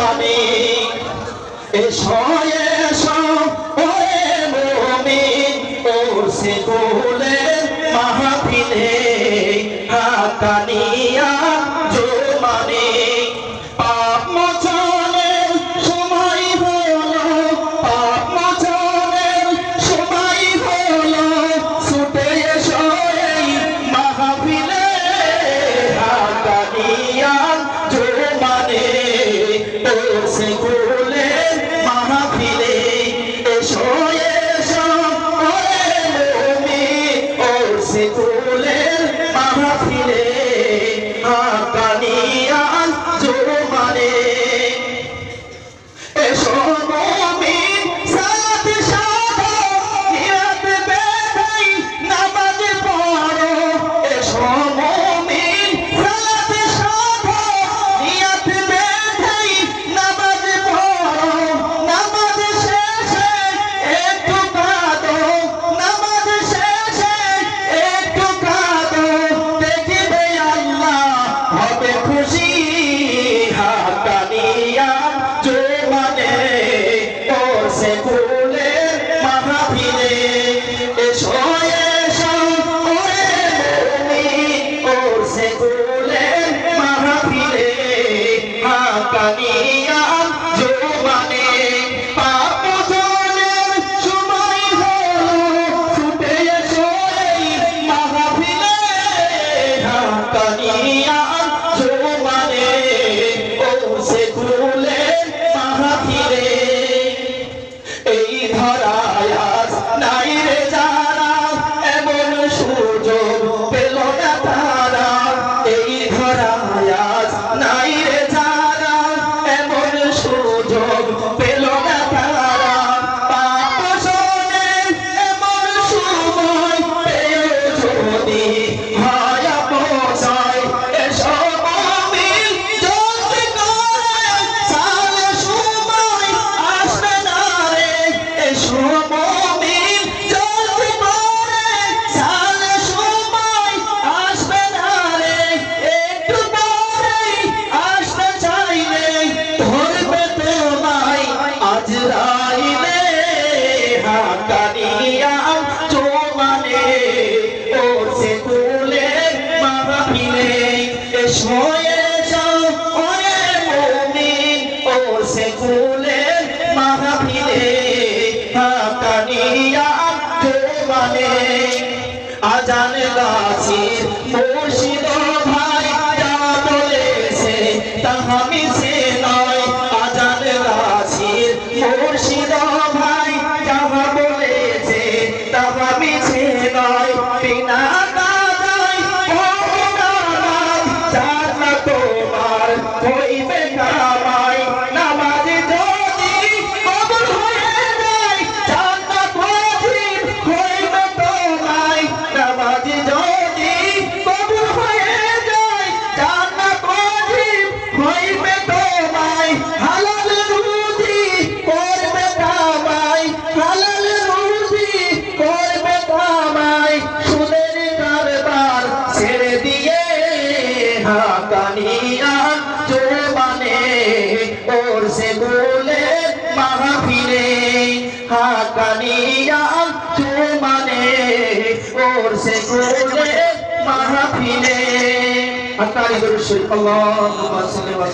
পাবে এসো এসো ওরে মুমিন ওর সে Senhor. শেষ যাও ওরে মুমিন ও সে কুলে মাহফিলে তোমানে আজান से बोले महा फिरे तू माने। और से बोले महा फिरे अल्लाह